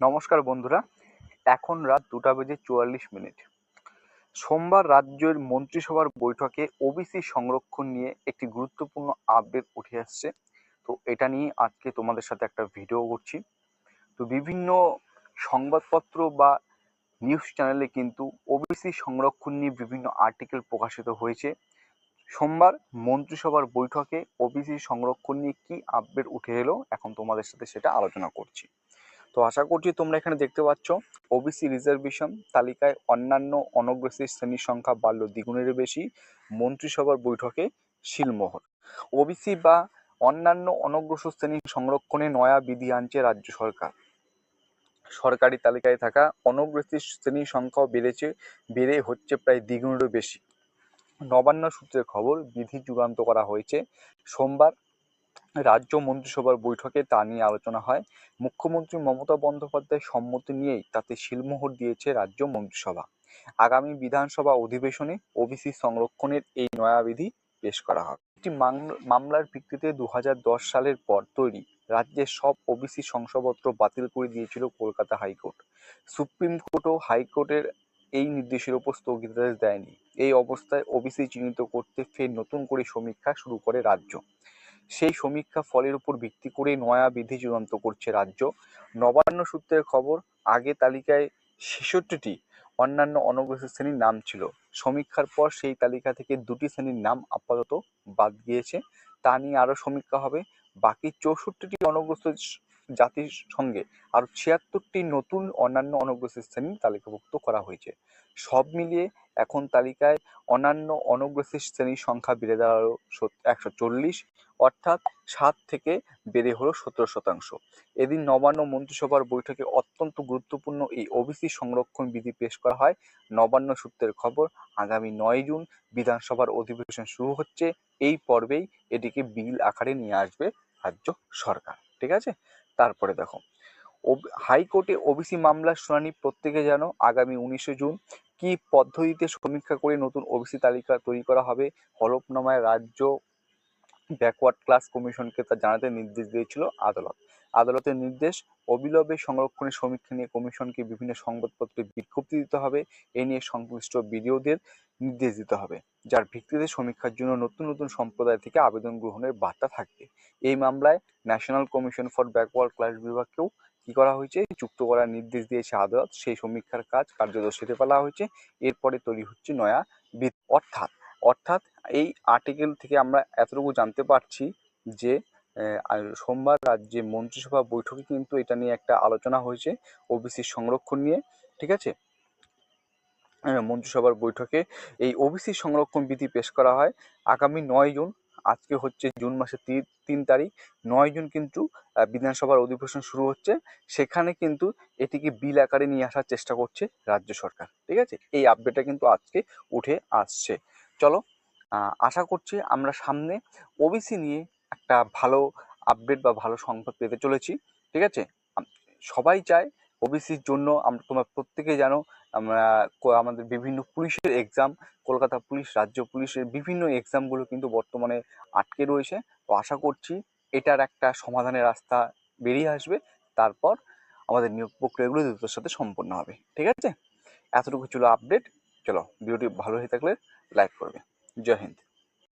নমস্কার বন্ধুরা, এখন রাত দুটা বেজে চুয়াল্লিশ মিনিট। সোমবার রাজ্যের মন্ত্রিসভার বৈঠকে ওবিসি সংরক্ষণ নিয়ে একটি গুরুত্বপূর্ণ আপডেট উঠে আসছে। তো এটা নিয়ে আজকে তোমাদের সাথে একটা ভিডিও করছি। তো বিভিন্ন সংবাদপত্র বা নিউজ চ্যানেলে কিন্তু ওবিসি সংরক্ষণ নিয়ে বিভিন্ন আর্টিকেল প্রকাশিত হয়েছে। সোমবার মন্ত্রিসভার বৈঠকে ওবিসি সংরক্ষণ নিয়ে কি আপডেট উঠে এলো, এখন তোমাদের সাথে সেটা আলোচনা করছি। তো আশা করছি তোমরা এখানে দেখতে পাচ্ছ ওবিসি রিজার্ভেশন তালিকায় অন্যান্য অনগ্রসী শ্রেণির সংখ্যা বাড়ল দ্বিগুণের বেশি মন্ত্রিসভার বৈঠকে শিলমোহর। ওবিসি বা অন্যান্য অনগ্রসর শ্রেণি সংরক্ষণে নয়া বিধি আনছে রাজ্য সরকার। সরকারি তালিকায় থাকা অনগ্রসী শ্রেণির সংখ্যাও বেড়েছে, বেড়ে হচ্ছে প্রায় দ্বিগুণেরও বেশি। নবান্ন সূত্রের খবর, বিধি চূড়ান্ত করা হয়েছে। সোমবার রাজ্য মন্ত্রিসভার বৈঠকে তা নিয়ে আলোচনা হয়। মুখ্যমন্ত্রী মমতা বন্দ্যোপাধ্যায় সম্মতি নিয়েই তাতে শিলমোহর দিয়েছে রাজ্য মন্ত্রিসভা। আগামী বিধানসভা অধিবেশনে ওবিসি সংরক্ষণের এই নয়া বিধি পেশ করা হবে। একটি মামল- মামলার ভিত্তিতে দু হাজার দশ সালের পর তৈরি রাজ্যের সব ওবিসি শংসাপত্র বাতিল করে দিয়েছিল কলকাতা হাইকোর্ট। সুপ্রিম কোর্টও হাইকোর্টের এই নির্দেশের উপর স্থগিতাদেশ দেয়নি। এই অবস্থায় ওবিসি চিহ্নিত করতে ফের নতুন করে সমীক্ষা শুরু করে রাজ্য। সেই সমীক্ষা ফলের উপর ভিত্তি করে নয়া বিধি চূড়ান্ত করছে রাজ্য। নবান্ন সূত্রের খবর, আগে তালিকায় ছেষট্টিটি অন্যান্য অনগ্রসর শ্রেণির নাম ছিল। সমীক্ষার পর সেই তালিকা থেকে দুটি শ্রেণির নাম আপাতত বাদ গিয়েছে। তা নিয়ে আরও সমীক্ষা হবে। বাকি চৌষট্টিটি অনগ্রসর জাতির সঙ্গে আরও ছিয়াত্তরটি নতুন অন্যান্য অনগ্রসর শ্রেণি তালিকাভুক্ত করা হয়েছে। সব মিলিয়ে এখন তালিকায় অন্যান্য অনগ্রসর শ্রেণির সংখ্যা বেড়ে দাঁড়াল একশো চল্লিশ, অর্থাৎ সাত থেকে বেড়ে হলো সতেরো শতাংশ। এদিন নবান্ন মন্ত্রিসভার বৈঠকে অত্যন্ত গুরুত্বপূর্ণ এই ওবিসি সংরক্ষণ বিধি পেশ করা হয়। নবান্ন সূত্রের খবর, আগামী নয় জুন বিধানসভার অধিবেশন শুরু হচ্ছে। এই পর্বেই এটিকে বিল আকারে নিয়ে আসবে রাজ্য সরকার। ঠিক আছে? তারপরে দেখো হাইকোর্টে ওবিসি মামলার শুনানি প্রত্যেকে যেন আগামী উনিশে জুন। কি পদ্ধতিতে সমীক্ষা করে নতুন ওবিসি তালিকা তৈরি করা হবে? হলফনামায় রাজ্য ব্যাকওয়ার্ড ক্লাস কমিশনকে তা জানাতে নির্দেশ দিয়েছিল আদালত। আদালতের নির্দেশ, অবিলম্বে সংরক্ষণের সমীক্ষা নিয়ে কমিশনকে বিভিন্ন সংবাদপত্রে বিজ্ঞপ্তি দিতে হবে। এ নিয়ে সংশ্লিষ্ট বিডিওদের নির্দেশ দিতে হবে, যার ভিত্তিতে সমীক্ষার জন্য নতুন নতুন সম্প্রদায় থেকে আবেদন গ্রহণের বার্তা থাকবে। এই মামলায় national commission for backward class বিভাগকেও কি করা হয়েছে? যুক্ত করার নির্দেশ দিয়েছে আদালত। সেই সমীক্ষার কাজ সেরে ফেলা হয়েছে। এরপরে তৈরি হচ্ছে নয়া বিধ, অর্থাৎ অর্থাৎ এই আর্টিকেল থেকে আমরা এতটুকু জানতে পারছি যে সোমবার রাজ্যে মন্ত্রিসভা বৈঠকে কিন্তু এটা নিয়ে একটা আলোচনা হয়েছে ওবিসি সংরক্ষণ নিয়ে, ঠিক আছে? মন্ত্রিসভার বৈঠকে এই ওবিসি সংরক্ষণ বিধি পেশ করা হয় আগামী নয় জুন, আজকে হচ্ছে জুন মাসের তিন তারিখ। নয় জুন কিন্তু বিধানসভার অধিবেশন শুরু হচ্ছে, সেখানে কিন্তু এটিকে বিল আকারে নিয়ে আসার চেষ্টা করছে রাজ্য সরকার, ঠিক আছে? এই আপডেটটা কিন্তু আজকে উঠে আসছে। চলো আশা করছি আমরা সামনে ওবিসি নিয়ে একটা ভালো আপডেট বা ভালো সংবাদ পেতে চলেছি, ঠিক আছে? সবাই চায় ওবিসির জন্য আমরা তোমরা প্রত্যেকে জানো, আমরা আমাদের বিভিন্ন পুলিশের এক্সাম কলকাতা পুলিশ, রাজ্য পুলিশের বিভিন্ন এক্সামগুলো কিন্তু বর্তমানে আটকে রয়েছে। তো আশা করছি এটার একটা সমাধানের রাস্তা বেরিয়ে আসবে, তারপর আমাদের নিয়োগ প্রক্রিয়াগুলো দ্রুততার সাথে সম্পন্ন হবে, ঠিক আছে? এতটুকু ছিল আপডেট চলো, ভিডিওটি ভালো হয়ে থাকলে লাইক করবে জয় হিন্দ।